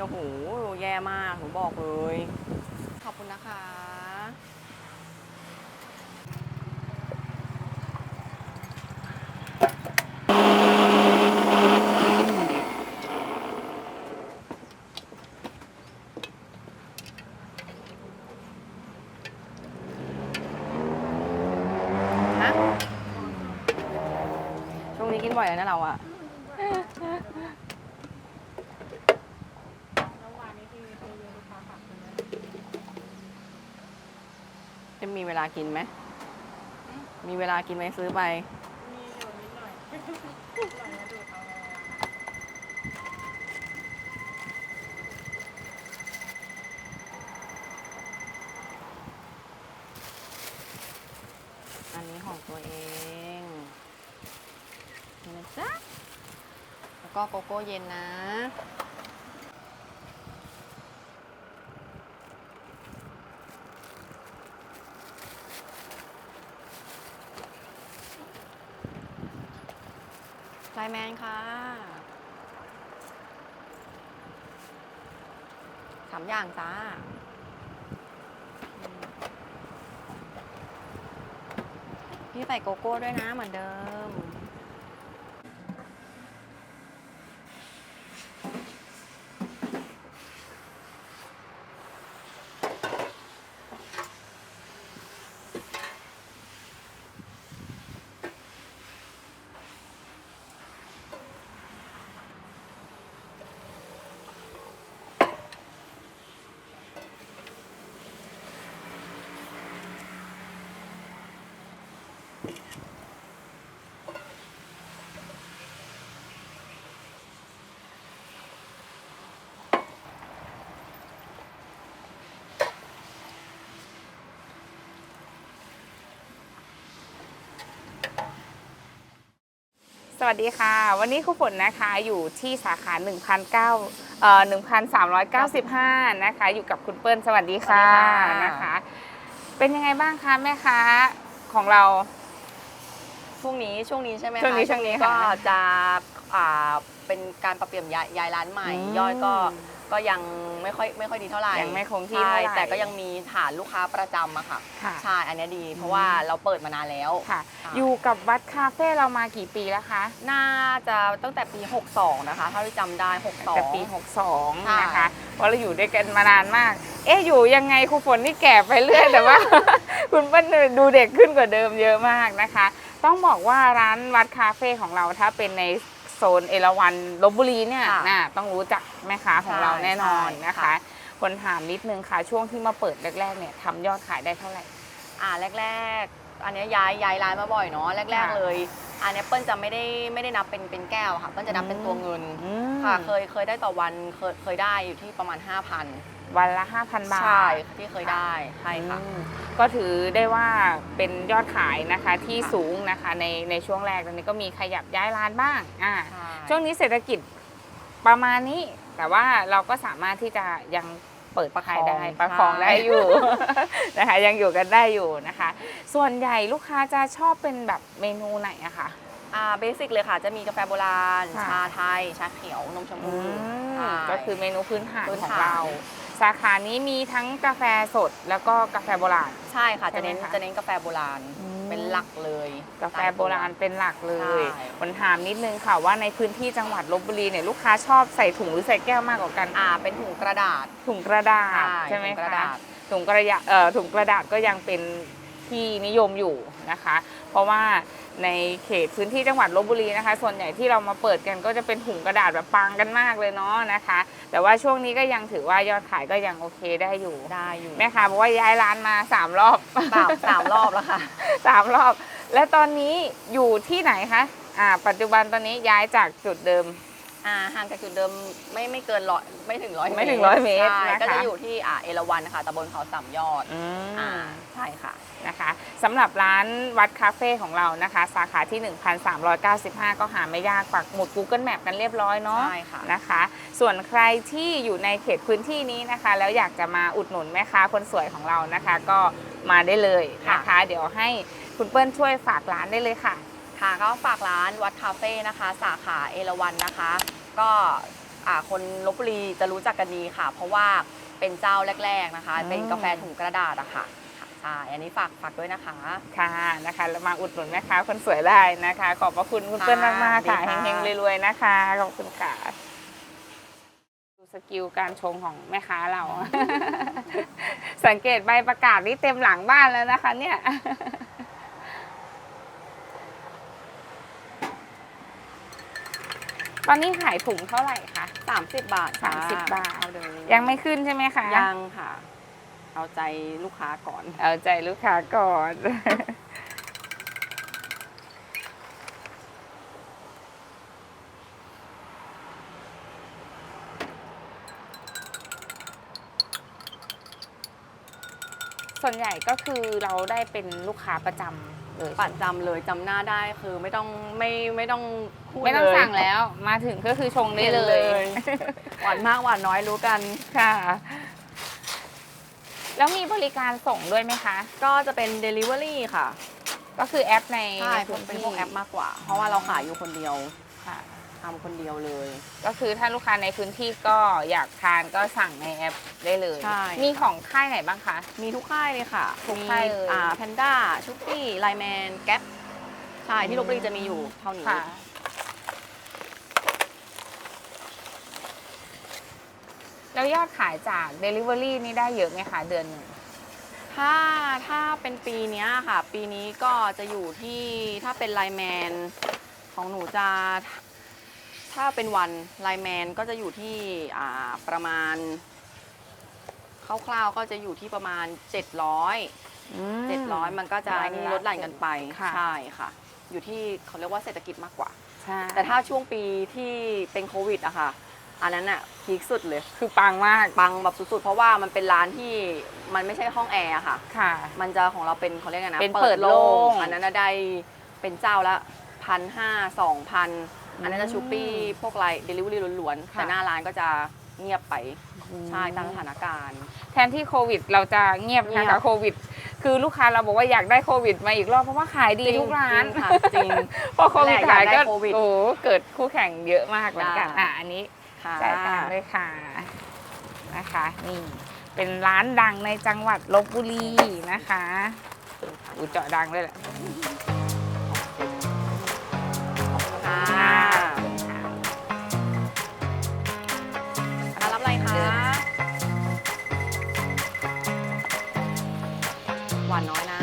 โอ้โหแย่มากหนูบอกเลย ขอบคุณนะคะฮะช่วงนี้กินบ่อยแล้วนะเราอะ จะมีเวลากินไหม มีเวลากินไหมซื้อไปอันนี้ของตัวเองนี่นะจ๊ะ แล้วก็โกโก้เย็นนะ ไลน์แมนค่ะสามอย่างจ้าพี่ใส่โกโก้ด้วยนะเหมือนเดิม สวัสดีค่ะ วันนี้ครูฝนนะคะอยู่ที่สาขา1 0 0เอ่อ1,395 นะคะ อยู่กับคุณเปิ้ลสวัสดีค่ะสวัสดีค่ะนะคะ เป็นยังไงบ้างคะแม่ค้าของเรา ช่วงนี้ช่วงนี้ใช่ไหมคะช่วงนี้ช่วงนี้ก็ค่ะจะอ่าเป็นการปรับเปลี่ยนย้ายย้ายร้านใหม่ อืมยอดก็ก็ยังไม่ค่อยไม่ค่อยดีเท่าไหร่ยังไม่คงที่ใช่เท่าไหร่แต่ก็ยังมีฐานลูกค้าประจำอะค่ะ ค่ะ ใช่ อันเนี้ยดีเพราะว่าเราเปิดมานานแล้ว ค่ะ ค่ะ อยู่กับวัดคาเฟ่เรามากี่ปีแล้วคะน่าจะตั้งแต่ปี 62 นะคะเท่าที่จำได้ 62 แต่ปี62ค่ะนะคะเพราะเราอยู่ด้วยกันมานานมาก เอ๊ะอยู่ยังไงครูฝนนี่แก่ไปเรื่อยแต่ว่า คุณเปิ้ลดูเด็กขึ้นกว่าเดิมเยอะมากนะคะ ต้องบอกว่าร้านวัดคาเฟ่ของเราถ้าเป็นในโซนเอราวันลบบุรีเนี่ยค่ะน่ะต้องรู้จักแม่ค้าของเราใช่แน่นอนใช่นะคะค่ะคนถามนิดนึงค่ะช่วงที่มาเปิดแรกๆเนี่ยทำยอดขายได้เท่าไหร่ อ่าแรก ๆ อันเนี้ยย้ายย้ายร้านมาบ่อยเนาะแรก ค่ะๆเลย อันเนี้ยเปิ้ลจะไม่ได้ไม่ได้นับเป็นเป็นแก้วค่ะเปิ้ลจะนับเป็นตัวเงินอืมค่ะเคยเคยได้ต่อวันเคยเคยได้อยู่ที่ประมาณ 5,000 วันละ 5,000 บาท ใช่ที่เคยได้ใช่ค่ะอืมก็ถือได้ว่าเป็นยอดขายนะคะที่สูงนะคะในในช่วงแรกตอนนี้ก็มีขยับย้ายร้านบ้างอ่าใช่ช่วงนี้เศรษฐกิจประมาณนี้ แต่ว่าเราก็สามารถที่จะยังเปิดขายได้ประคองได้อยู่นะคะยังอยู่กันได้อยู่นะคะ ส่วนใหญ่ลูกค้าจะชอบเป็นแบบเมนูไหนอะคะอ่าเบสิกเลยค่ะ จะมีกาแฟโบราณค่ะชาไทย ชาเขียว นมชมอืพูมใช่ก็คือเมนูพื้นฐานพื้นของฐานเรา สาขานี้มีทั้งกาแฟสดแล้วก็กาแฟโบราณ ใช่ค่ะใช่จะไหมเน้นคะจะเน้นกาแฟโบราณอืม เป็นหลักเลยกาแฟโบราณเป็นหลักเลยใช่คนถามนิดนึงค่ะว่าในพื้นที่จังหวัดลบบุรีเนี่ยลูกค้าชอบใส่ถุงหรือใส่แก้วมากกว่ากันอ่าเป็นถุงกระดาษถุงกระดาษใช่ใช่ไหมถุงกระคะดาษ ถุงกระยะเอ่อถุงกระดาษก็ยังเป็นที่นิยมอยู่นะคะ เพราะว่าในเขตพื้นที่จังหวัดลบบุรีนะคะ ส่วนใหญ่ที่เรามาเปิดกันก็จะเป็นถุงกระดาษแบบปังกันมากเลยเนาะนะคะ แต่ว่าช่วงนี้ก็ยังถือว่ายอดขายก็ยังโอเคได้อยู่ ได้อยู่แม่ค้าบอกว่าย้ายร้านมาสามรอบสามสามรอบแล้วค่ะสามรอบ และตอนนี้อยู่ที่ไหนคะอ่าปัจจุบันตอนนี้ย้ายจากจุดเดิม อ่าห่างจากจุดเดิมไม่ไม่เกินร้อยไม่ถึงร้อยไม่ถึงร้อยเมตรใช่นะคะก็จะอยู่ที่อ่าเอราวันนะคะตำบลเขาสามยอดอือ่ามใช่ค่ะ นะคะสำหรับร้านวัดคาเฟ่ของเรานะคะ สาขาที่ 1,395 ก็หาไม่ยากปักหมุด Google Map กันเรียบร้อยเนาะใช่ค่ะ นะคะ ส่วนใครที่อยู่ในเขตพื้นที่นี้นะคะ แล้วอยากจะมาอุดหนุนแม่ค้าคนสวยของเรานะคะ ก็มาได้เลยนะคะ เดี๋ยวให้คุณเปิ้ลช่วยฝากร้านได้เลยค่ะ ค่ะก็ฝากร้านวัดคาเฟ่นะคะ สาขาเอราวันนะคะ ก็อ่าคนลบบุรีจะรู้จักกันดีค่ะ เพราะว่าเป็นเจ้าแรก ๆนะคะอืมเป็นกาแฟถุงกระดาษอะค่ะค่ะใช่อันนี้ฝากฝากด้วยนะคะ ค่ะนะคะแล้วมาอุดหนุนแม่ค้าคนสวยได้นะคะ ขอบพระคุณคุณเปิ้ลมากมากๆค่ะดีค่ะเฮงๆรวยๆนะคะขอบคุณค่ะดูสกิลการชงของแม่ค้าเรา สังเกตใบประกาศนี่เต็มหลังบ้านแล้วนะคะเนี่ย ตอนนี้ขายถุงเท่าไหร่คะ30 บาทค่ะ30 บาท เอาเลยยังไม่ขึ้นใช่ไหมคะยังค่ะ เอาใจลูกค้าก่อน เอาใจลูกค้าก่อน ส่วนใหญ่ก็คือเราได้เป็นลูกค้าประจำเลย ปัดจำเลยจำหน้าได้คือไม่ต้องไม่ไม่ต้องพูดไม่ต้องเลยสั่งแล้ว มาถึงก็คือชงได้เลย หวานมากหวานน้อยรู้กัน ค่ะ แล้วมีบริการส่งด้วยไหมคะ ก็จะเป็น Delivery ค่ะก็คือแอปในใช่ในพวพื้กนเป็นที่พวกแอปมากกว่า เพราะว่าเราขายอยู่คนเดียว ค่ะ ทำคนเดียวเลย ก็คือถ้าลูกค้าในพื้นที่ก็อยากทานก็สั่งในแอปได้เลย ใช่ มีของค่ายไหนบ้างคะ มีทุกค่ายเลยค่ะทุกมีค่ายเลย อ่าแพนด้าชุกกี้ไลแมนแก๊ปใช่ ที่ลบบุรีจะมีอยู่เท่านี้ ค่ะ แล้วยอดขายจาก Delivery นี่ได้เยอะไหมคะเดือนหนึ่ง ถ้าถ้าเป็นปีเนี้ยค่ะ ปีนี้ก็จะอยู่ที่ถ้าเป็นไลแมนของหนูจะ ถ้าเป็นวันไลแมนก็จะอยู่ที่อ่าประมาณคร่าวๆก็จะอยู่ที่ประมาณ 700 700 มันก็จะวันละลดหลั่นกันไปค่ะ ใช่ค่ะ อยู่ที่เขาเรียกว่าเศรษฐกิจมากกว่า ใช่แต่ถ้าช่วงปีที่เป็นโควิดอะค่ะ อันนั้นอะพีคสุดเลย คือปังมากปังแบบสุดๆ เพราะว่ามันเป็นร้านที่มันไม่ใช่ห้องแอร์อะค่ะ ค่ะ มันจะของเราเป็นเขาเรียกไงนะเป็นเปิดโล่ง อันนั้นน่ะได้เป็นเจ้าละพันห้าสองพัน อันนั้นจะอืมชูปี้พวกไลน์เดลิเวอรี่ล้วนๆ ค่ะ แต่หน้าร้านก็จะเงียบไปใช่ตามสถานการณ์ แทนที่โควิดเราจะเงียบเงียนะคะบโควิด คือลูกค้าเราบอกว่าอยากได้โควิดมาอีกรอบเพราะว่าขายดีทุกร้านจงค่ะจริง พอโควิดแหละขายอยากได้ก็โควิดโอ้เกิดคู่แข่งเยอะมากเหมือนกันจ้าอะอันนี้ ค่ะ จ่ายตังค์ด้วยค่ะนะคะนี่เป็นร้านดังในจังหวัดลบบุรีนะคะอูเจาะดังเลยแหละค่ะ วันน้อยนะ